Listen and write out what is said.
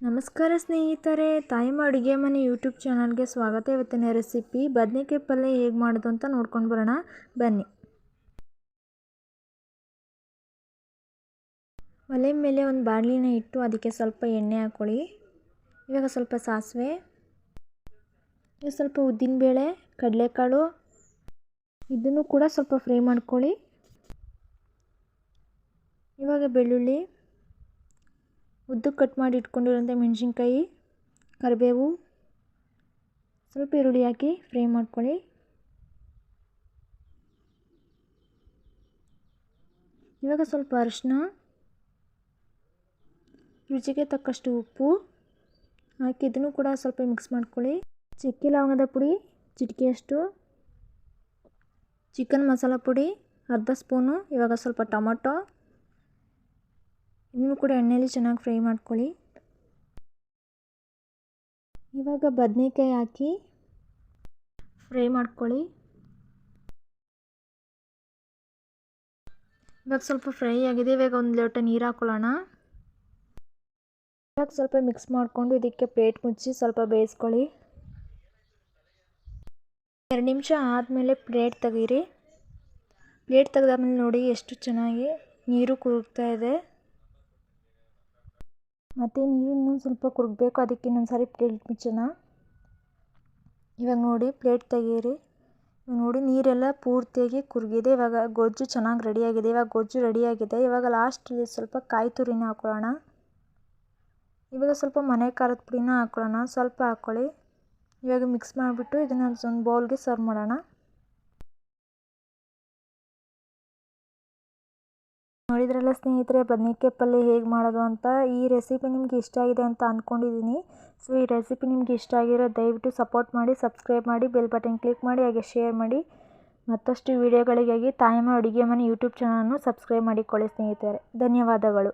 ನಮಸ್ಕಾರ ಸ್ನೇಹಿತರೆ ತಾಯಿ ಅಡುಗೆ ಮನೆ ಯೂಟ್ಯೂಬ್ ಚಾನಲ್ಗೆ ಸ್ವಾಗತ. ಇವತ್ತಿನ ರೆಸಿಪಿ ಬದನೆಕಾಯಿ ಪಲ್ಯ ಹೇಗೆ ಮಾಡೋದು ಅಂತ ನೋಡ್ಕೊಂಡು ಬರೋಣ. ಬನ್ನಿ. ಒಲೆ ಮೇಲೆ ಒಂದು ಬಾಣಲಿನ ಇಟ್ಟು ಅದಕ್ಕೆ ಸ್ವಲ್ಪ ಎಣ್ಣೆ ಹಾಕ್ಕೊಳ್ಳಿ ಇವಾಗ ಸ್ವಲ್ಪ ಸಾಸಿವೆ. ಇವಾಗ ಸ್ವಲ್ಪ ಉದ್ದಿನಬೇಳೆ ಕಡಲೆಕಾಳು. ಇದನ್ನು ಕೂಡ ಸ್ವಲ್ಪ ಫ್ರೈ ಮಾಡ್ಕೊಳ್ಳಿ. ಇವಾಗ ಬೆಳ್ಳುಳ್ಳಿ. ಉದ್ದಕ್ಕೆ ಕಟ್ ಮಾಡಿ ಇಟ್ಕೊಂಡಿರೋಂಥ ಮೆಣಸಿನ್ಕಾಯಿ, ಕರಿಬೇವು, ಸ್ವಲ್ಪ ಈರುಳ್ಳಿ ಹಾಕಿ ಫ್ರೈ ಮಾಡ್ಕೊಳ್ಳಿ. ಇವಾಗ ಸ್ವಲ್ಪ ಅರಿಶಿನ ರುಚಿಗೆ ತಕ್ಕಷ್ಟು ಉಪ್ಪು ಹಾಕಿ ಇದನ್ನು ಕೂಡ ಸ್ವಲ್ಪ ಮಿಕ್ಸ್ ಮಾಡ್ಕೊಳ್ಳಿ. ಚಕ್ಕೆ ಲವಂಗದ ಪುಡಿ, ಚಿಟಿಕೆಯಷ್ಟು ಚಿಕನ್ ಮಸಾಲ ಪುಡಿ, ಅರ್ಧ ಸ್ಪೂನು ಇವಾಗ ಸ್ವಲ್ಪ ಟೊಮಟೊ ಇದನ್ನು ಕೂಡ ಎಣ್ಣೆಯಲ್ಲಿ ಚೆನ್ನಾಗಿ ಫ್ರೈ ಮಾಡ್ಕೊಳ್ಳಿ. ಇವಾಗ ಬದನೆಕಾಯಿ ಹಾಕಿ ಫ್ರೈ ಮಾಡ್ಕೊಳ್ಳಿ. ಇವಾಗ ಸ್ವಲ್ಪ ಫ್ರೈ ಆಗಿದೆ. ಇವಾಗ ಒಂದು ಲೋಟ ನೀರು ಹಾಕೊಳ್ಳೋಣ. ಇವಾಗ ಸ್ವಲ್ಪ ಮಿಕ್ಸ್ ಮಾಡಿಕೊಂಡು ಇದಕ್ಕೆ ಪ್ಲೇಟ್ ಮುಚ್ಚಿ ಸ್ವಲ್ಪ ಬೇಯಿಸ್ಕೊಳ್ಳಿ. ಎರಡು ನಿಮಿಷ ಆದಮೇಲೆ ಪ್ಲೇಟ್ ತೆಗೀರಿ. ಪ್ಲೇಟ್ ತೆಗೆದಾದ್ಮೇಲೆ ನೋಡಿ ಎಷ್ಟು ಚೆನ್ನಾಗಿ ನೀರು ಕುರುಗ್ತಾ ಇದೆ. ಮತ್ತು ನೀರು ಸ್ವಲ್ಪ ಕುರುಗಬೇಕು ಅದಕ್ಕೆ ಇನ್ನೊಂದು ಸಾರಿ ಪ್ಲೇಟ್ ಮುಚ್ಚೋಣ. ಇವಾಗ ನೋಡಿ ಪ್ಲೇಟ್ ತೆಗೀರಿ ನೋಡಿ, ನೀರೆಲ್ಲ ಪೂರ್ತಿಯಾಗಿ ಕುರುಗಿದೆ. ಇವಾಗ ಗೊಜ್ಜು ಚೆನ್ನಾಗಿ ರೆಡಿಯಾಗಿದೆ ಇವಾಗ ಗೊಜ್ಜು ರೆಡಿಯಾಗಿದೆ ಇವಾಗ ಲಾಸ್ಟಲ್ಲಿ ಸ್ವಲ್ಪ ಕಾಯಿ ತುರಿನ ಹಾಕ್ಕೊಳ್ಳೋಣ ಇವಾಗ ಸ್ವಲ್ಪ ಮನೆ ಖಾರದ ಪುಡಿನ ಹಾಕ್ಕೊಳ್ಳೋಣ ಸ್ವಲ್ಪ ಹಾಕ್ಕೊಳ್ಳಿ ಇವಾಗ ಮಿಕ್ಸ್ ಮಾಡಿಬಿಟ್ಟು ಇದನ್ನು ಒಂದು ಬೌಲ್ಗೆ ಸರ್ವ್ ಮಾಡೋಣ. ನೋಡಿದ್ರಲ್ಲ ಸ್ನೇಹಿತರೆ, ಬದನೇಕಾಯಿ ಪಲ್ಯ ಹೇಗೆ ಮಾಡೋದು ಅಂತ ಈ ರೆಸಿಪಿ ನಿಮ್ಗೆ ಇಷ್ಟ ಆಗಿದೆ ಅಂತ ಅಂದ್ಕೊಂಡಿದ್ದೀನಿ ಸೊ ಈ ರೆಸಿಪಿ ನಿಮ್ಗೆ ಇಷ್ಟ ಆಗಿರೋ ದಯವಿಟ್ಟು ಸಪೋರ್ಟ್ ಮಾಡಿ ಸಬ್ಸ್ಕ್ರೈಬ್ ಮಾಡಿ ಬೆಲ್ ಬಟನ್ ಕ್ಲಿಕ್ ಮಾಡಿ, ಹಾಗೆ ಶೇರ್ ಮಾಡಿ. ಮತ್ತಷ್ಟು ವಿಡಿಯೋಗಳಿಗಾಗಿ ತಾಯಮ್ಮ ಅಡುಗೆ ಮನೆ ಯೂಟ್ಯೂಬ್ ಚಾನಲನ್ನು ಸಬ್ಸ್ಕ್ರೈಬ್ ಮಾಡಿಕೊಳ್ಳಿ ಸ್ನೇಹಿತರೆ. ಧನ್ಯವಾದಗಳು.